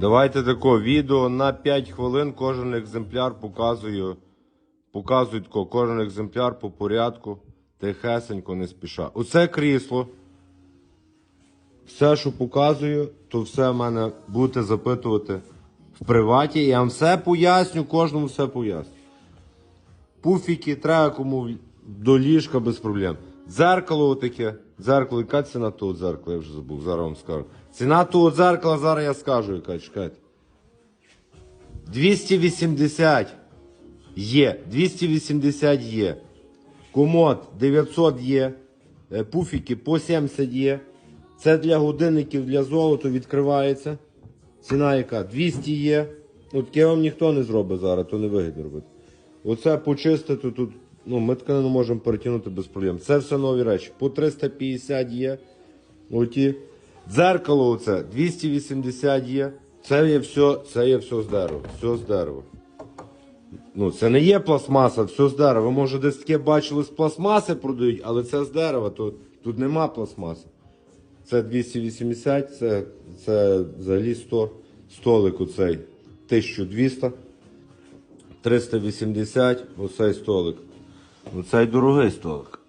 Давайте тако відео на 5 хвилин кожен екземпляр показую. Показують тако, кожен екземпляр по порядку, тихесенько, не спіша. Оце крісло. Все, що показую, то все в мене будете запитувати в приваті. Я вам все поясню, кожному все поясню. Пуфіки, треба кому до ліжка без проблем. Дзеркало таке. Дзеркало, яка ціна того дзеркала, я вже забув, зараз вам скажу. Ціна того дзеркала, зараз я скажу, яка, чекайте. 280 є. 280 є. Комод 900 є. Е, Пуфіки по 70 є. Це для годинників, для золота відкривається. Ціна яка? 200 є. Ну, таке вам ніхто не зробить зараз, то не вигідно робити. Оце почистити тут. Ну, ми тканину можемо перетягнути без проблем. Це все нові речі. По 350 є. Оті. Дзеркало оце 280 є. Це є все, це є все з дерева. Все з дерева. Ну, це не є пластмаса, все з дерева. Ви може десь таке бачили з пластмаси продають, але це з дерева, то тут нема пластмаси. Це 280, це, це взагалі 100. Столик оцей 1200. 380, оцей столик. Оцей дорогий столик.